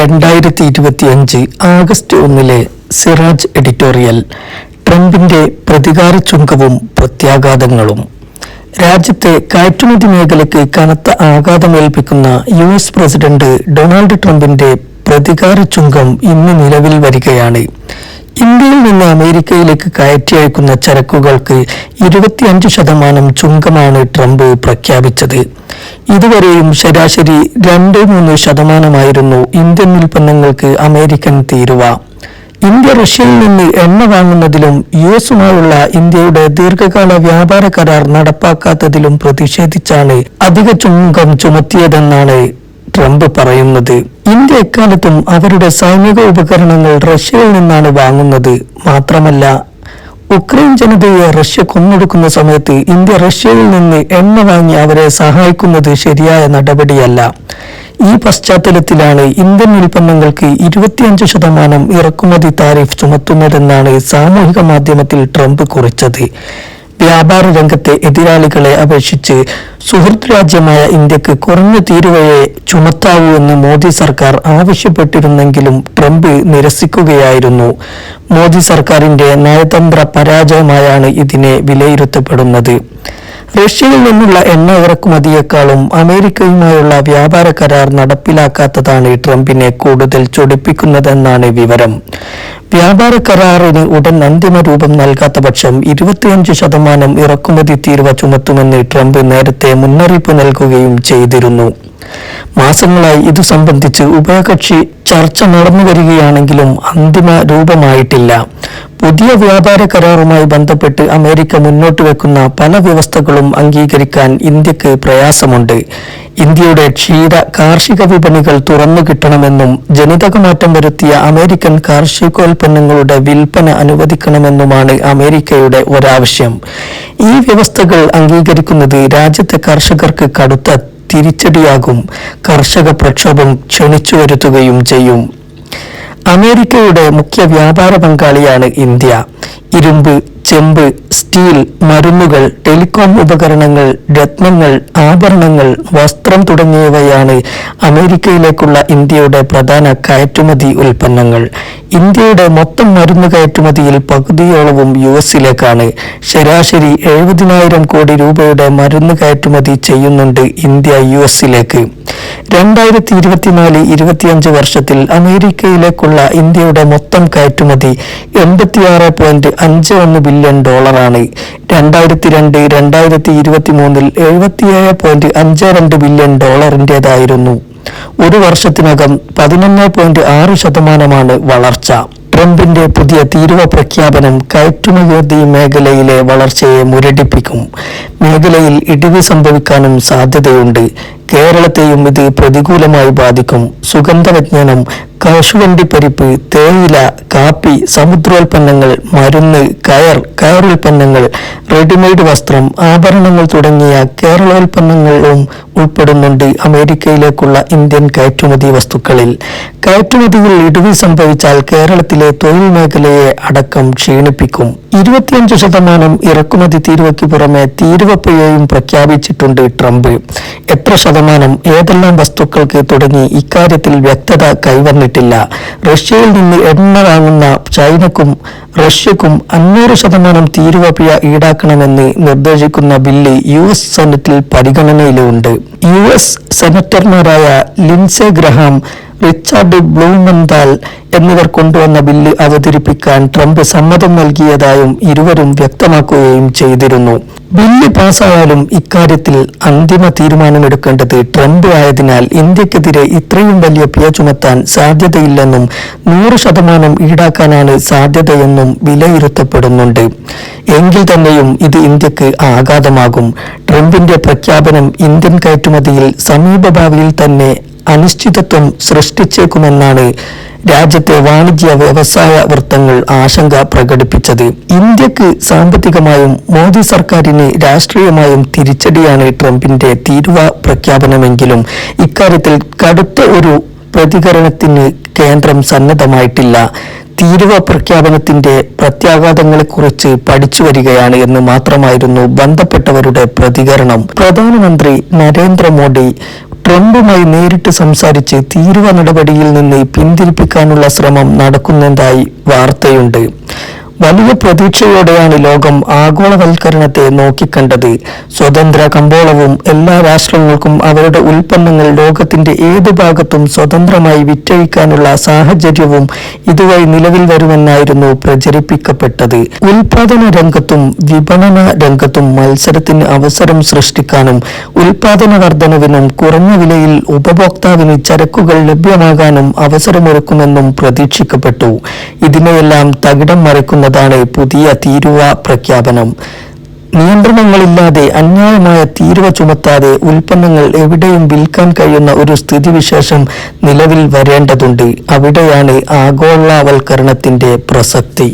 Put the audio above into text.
രണ്ടായിരത്തി ഇരുപത്തി അഞ്ച് ആഗസ്റ്റ് ഒന്നിലെ സിറാജ് എഡിറ്റോറിയൽ ട്രംപിന്റെ പ്രതികാര ചുങ്കവും പ്രത്യാഘാതങ്ങളും. രാജ്യത്തെ കയറ്റുമതി മേഖലയ്ക്ക് കനത്ത ആഘാതമേൽപ്പിക്കുന്ന യു എസ് പ്രസിഡന്റ് ഡൊണാൾഡ് ട്രംപിന്റെ പ്രതികാര ചുങ്കം ഇന്ന് നിലവിൽ വരികയാണ്. ഇന്ത്യയിൽ നിന്ന് അമേരിക്കയിലേക്ക് കയറ്റി അയക്കുന്ന ചരക്കുകൾക്ക് ഇരുപത്തിയഞ്ച് ശതമാനം ചുങ്കമാണ് ട്രംപ് പ്രഖ്യാപിച്ചത്. ഇതുവരെയും ശരാശരി രണ്ട് മൂന്ന് ശതമാനമായിരുന്നു ഇന്ത്യൻ ഉൽപ്പന്നങ്ങൾക്ക് അമേരിക്കൻ തീരുവ. ഇന്ത്യ റഷ്യയിൽ നിന്ന് എണ്ണ വാങ്ങുന്നതിലും യു എസുമായുള്ള ഇന്ത്യയുടെ ദീർഘകാല വ്യാപാര കരാർ നടപ്പാക്കാത്തതിലും പ്രതിഷേധിച്ചാണ് അധിക ചുങ്കം ചുമത്തിയതെന്നാണ് ട്രംപ് പറയുന്നത്. ഇന്ത്യ എക്കാലത്തും അവരുടെ സൈനിക ഉപകരണങ്ങൾ റഷ്യയിൽ നിന്നാണ് വാങ്ങുന്നത്. മാത്രമല്ല ഉക്രൈൻ ജനതയെ റഷ്യ കൊന്നൊടുക്കുന്ന സമയത്ത് ഇന്ത്യ റഷ്യയിൽ നിന്ന് എണ്ണ വാങ്ങി അവരെ സഹായിക്കുന്നത് ശരിയായ നടപടിയല്ല. ഈ പശ്ചാത്തലത്തിലാണ് ഇന്ത്യൻ ഉൽപ്പന്നങ്ങൾക്ക് ഇരുപത്തിയഞ്ച് ശതമാനം ഇറക്കുമതി താരിഫ് ചുമത്തുന്നതെന്നാണ് സാമൂഹിക മാധ്യമത്തിൽ ട്രംപ് കുറിച്ചത്. വ്യാപാര രംഗത്തെ എതിരാളികളെ അപേക്ഷിച്ച് സുഹൃത്ത് രാജ്യമായ ഇന്ത്യയ്ക്ക് കുറഞ്ഞ തീരുവയെ ചുമത്താവൂ എന്ന് മോദി സർക്കാർ ആവശ്യപ്പെട്ടിരുന്നെങ്കിലും ട്രംപ് നിരസിക്കുകയായിരുന്നു. മോദി സർക്കാരിന്റെ നയതന്ത്ര പരാജയമായാണ് ഇതിനെ വിലയിരുത്തപ്പെടുന്നത്. റഷ്യയിൽ നിന്നുള്ള എണ്ണ ഇറക്കുമതിയേക്കാളും അമേരിക്കയുമായുള്ള വ്യാപാര കരാർ നടപ്പിലാക്കാത്തതാണ് ട്രംപിനെ കൂടുതൽ ചൊടിപ്പിക്കുന്നതെന്നാണ് വിവരം. വ്യാപാര കരാറിന് ഉടൻ അന്തിമ രൂപം നൽകാത്ത പക്ഷം ഇരുപത്തിയഞ്ച് ശതമാനം ഇറക്കുമതി തീരുവ ചുമത്തുമെന്ന് ട്രംപ് നേരത്തെ മുന്നറിയിപ്പ് നൽകുകയും ചെയ്തിരുന്നു. മാസങ്ങളായി ഇതു സംബന്ധിച്ച് ഉഭയകക്ഷി ചർച്ച നടന്നു വരികയാണെങ്കിലും അന്തിമ രൂപമായിട്ടില്ല. പുതിയ വ്യാപാര കരാറുമായി ബന്ധപ്പെട്ട് അമേരിക്ക മുന്നോട്ട് വെക്കുന്ന പല വ്യവസ്ഥകളും അംഗീകരിക്കാൻ ഇന്ത്യയ്ക്ക് പ്രയാസമുണ്ട്. ഇന്ത്യയുടെ ക്ഷീര കാർഷിക വിപണികൾ തുറന്നു കിട്ടണമെന്നും ജനിതകമാറ്റം വരുത്തിയ അമേരിക്കൻ കാർഷികോൽപ്പന്നങ്ങളുടെ വിൽപ്പന അനുവദിക്കണമെന്നുമാണ് അമേരിക്കയുടെ ഒരാവശ്യം. ഈ വ്യവസ്ഥകൾ അംഗീകരിക്കുന്നത് രാജ്യത്തെ കർഷകർക്ക് കടുത്ത തിരിച്ചടിയാകും. കർഷക പ്രക്ഷോഭം ക്ഷണിച്ചു വരുത്തുകയും ചെയ്യും. അമേരിക്കയുടെ മുഖ്യ വ്യാപാര പങ്കാളിയാണ് ഇന്ത്യ. ഇരുമ്പ് ചെമ്പ് സ്റ്റീൽ മരുന്നുകൾ ടെലികോം ഉപകരണങ്ങൾ രത്നങ്ങൾ ആഭരണങ്ങൾ വസ്ത്രം തുടങ്ങിയവയാണ് അമേരിക്കയിലേക്കുള്ള ഇന്ത്യയുടെ പ്രധാന കയറ്റുമതി ഉൽപ്പന്നങ്ങൾ. ഇന്ത്യയുടെ മൊത്തം മരുന്ന് കയറ്റുമതിയിൽ പകുതിയോളവും യു എസിലേക്കാണ്. ശരാശരി എഴുപതിനായിരം കോടി രൂപയുടെ മരുന്ന് കയറ്റുമതി ചെയ്യുന്നുണ്ട് ഇന്ത്യ യു എസിലേക്ക്. രണ്ടായിരത്തി ഇരുപത്തിനാല് ഇരുപത്തിയഞ്ച് വർഷത്തിൽ അമേരിക്കയിലേക്കുള്ള ഇന്ത്യയുടെ മൊത്തം കയറ്റുമതി എൺപത്തിയാറ് പോയിന്റ് അഞ്ച് ഒന്ന് ബില്യൺ ഡോളറാണ് രണ്ടായിരത്തി രണ്ട് രണ്ടായിരത്തി ഇരുപത്തി മൂന്നിൽ എഴുപത്തിയേഴ് പോയിന്റ് അഞ്ച് രണ്ട് ബില്യൺ ഡോളറിന്റെതായിരുന്നു ഒരു വർഷത്തിനകം പതിനൊന്ന് പോയിന്റ് ആറ് ശതമാനമാണ് വളർച്ച. ട്രംപിന്റെ പുതിയ തീരുവ പ്രഖ്യാപനം കയറ്റുമതി മേഖലയിലെ വളർച്ചയെ മുരടിപ്പിക്കും. മേഖലയിൽ ഇടിവ് സംഭവിക്കാനും സാധ്യതയുണ്ട്. കേരളത്തെയും ഇത് പ്രതികൂലമായി ബാധിക്കും. സുഗന്ധവിജ്ഞാനം കശുവണ്ടിപ്പരിപ്പ് തേയില കാപ്പി സമുദ്രോൽപ്പന്നങ്ങൾ മരുന്ന് കയർ കയറുൽപ്പന്നങ്ങൾ റെഡിമെയ്ഡ് വസ്ത്രം ആഭരണങ്ങൾ തുടങ്ങിയ കേരളോൽപ്പന്നങ്ങളും ഉൾപ്പെടുന്നുണ്ട് അമേരിക്കയിലേക്കുള്ള ഇന്ത്യൻ കയറ്റുമതി വസ്തുക്കളിൽ. കയറ്റുമതിയിൽ ഇടിവ് സംഭവിച്ചാൽ കേരളത്തിലെ തൊഴിൽ മേഖലയെ അടക്കം ക്ഷീണിപ്പിക്കും. ഇരുപത്തിയഞ്ച് ശതമാനം ഇറക്കുമതി തീരുവയ്ക്ക് പുറമെ തീരുവപ്പിഴയും പ്രഖ്യാപിച്ചിട്ടുണ്ട് ട്രംപ്. എത്ര ശതമാനം ഏതെല്ലാം വസ്തുക്കൾക്ക് തുടങ്ങി ഇക്കാര്യത്തിൽ വ്യക്തത കൈവന്നിട്ടില്ല. റഷ്യയിൽ നിന്ന് എണ്ണ വാങ്ങുന്ന ചൈനക്കും റഷ്യക്കും അഞ്ഞൂറ് ശതമാനം തീരുവ പിഴ ഈടാക്കണമെന്ന് നിർദ്ദേശിക്കുന്ന ബില്ല് യു എസ് സെനറ്റിൽ പരിഗണനയിലുണ്ട്. യു എസ് സെനറ്റർമാരായ ലിൻസെ ഗ്രഹാം റിച്ചാർഡ് ബ്ലൂമെന്താൽ എന്നിവർ കൊണ്ടുവന്ന ബില്ല് അവതരിപ്പിക്കാൻ ട്രംപ് സമ്മതം നൽകിയതായും ഇരുവരും വ്യക്തമാക്കുകയും ചെയ്തിരുന്നു. ബില്ല് പാസ്സായാലും ഇക്കാര്യത്തിൽ അന്തിമ തീരുമാനമെടുക്കേണ്ടത് ട്രംപ് ആയതിനാൽ ഇന്ത്യക്കെതിരെ ഇത്രയും വലിയ പിഴ ചുമത്താൻ സാധ്യതയില്ലെന്നും നൂറ് ശതമാനം ഈടാക്കാനാണ് സാധ്യതയെന്നും വിലയിരുത്തപ്പെടുന്നുണ്ട്. എങ്കിൽ തന്നെയും ഇത് ഇന്ത്യയ്ക്ക് ആഘാതമാകും. ട്രംപിന്റെ പ്രഖ്യാപനം ഇന്ത്യൻ കയറ്റുമതിയിൽ സമീപഭാവിയിൽ തന്നെ അനിശ്ചിതത്വം സൃഷ്ടിച്ചേക്കുമെന്നാണ് രാജ്യത്തെ വാണിജ്യ വ്യവസായ വൃത്തങ്ങൾ ആശങ്ക പ്രകടിപ്പിച്ചത്. ഇന്ത്യയ്ക്ക് സാമ്പത്തികമായും മോദി സർക്കാരിന് രാഷ്ട്രീയമായും തിരിച്ചടിയാണ് ട്രംപിന്റെ തീരുവ പ്രഖ്യാപനമെങ്കിലും ഇക്കാര്യത്തിൽ കടുത്ത ഒരു പ്രതികരണത്തിന് കേന്ദ്രം സന്നദ്ധമായിട്ടില്ല. തീരുവ പ്രഖ്യാപനത്തിന്റെ പ്രത്യാഘാതങ്ങളെക്കുറിച്ച് പഠിച്ചു വരികയാണ് എന്ന് മാത്രമായിരുന്നു ബന്ധപ്പെട്ടവരുടെ പ്രതികരണം. പ്രധാനമന്ത്രി നരേന്ദ്രമോദി ട്രംപുമായി നേരിട്ട് സംസാരിച്ച് തീരുവ നടപടിയിൽ നിന്ന് പിന്തിരിപ്പിക്കാനുള്ള ശ്രമം നടക്കുന്നതായി വാർത്തയുണ്ട്. വലിയ പ്രതീക്ഷയോടെയാണ് ലോകം ആഗോളവൽക്കരണത്തെ നോക്കിക്കണ്ടത്. സ്വതന്ത്ര കമ്പോളവും എല്ലാ രാഷ്ട്രങ്ങൾക്കും അവരുടെ ഉൽപ്പന്നങ്ങൾ ലോകത്തിന്റെ ഏത് ഭാഗത്തും സ്വതന്ത്രമായി വിറ്റഴിക്കാനുള്ള സാഹചര്യവും ഇതുവഴി നിലവിൽ വരുമെന്നായിരുന്നു പ്രചരിപ്പിക്കപ്പെട്ടത്. ഉൽപാദന രംഗത്തും വിപണന രംഗത്തും മത്സരത്തിന് അവസരം സൃഷ്ടിക്കാനും ഉൽപാദന വർധനവിനും കുറഞ്ഞ വിലയിൽ ഉപഭോക്താവിന് ചരക്കുകൾ ലഭ്യമാകാനും അവസരമൊരുക്കുമെന്നും പ്രതീക്ഷിക്കപ്പെട്ടു. ഇതിനെയെല്ലാം തകിടം മറിക്കുന്നതാണ് പുതിയ തീരുവ പ്രഖ്യാപനം. നിയന്ത്രണങ്ങളില്ലാതെ അന്യായമായ തീരുവ ചുമത്താതെ ഉൽപ്പന്നങ്ങൾ എവിടെയും വിൽക്കാൻ കഴിയുന്ന ഒരു സ്ഥിതിവിശേഷം നിലവിൽ വരേണ്ടതുണ്ട്. അവിടെയാണ് ആഗോളവൽക്കരണത്തിന്റെ പ്രസക്തി.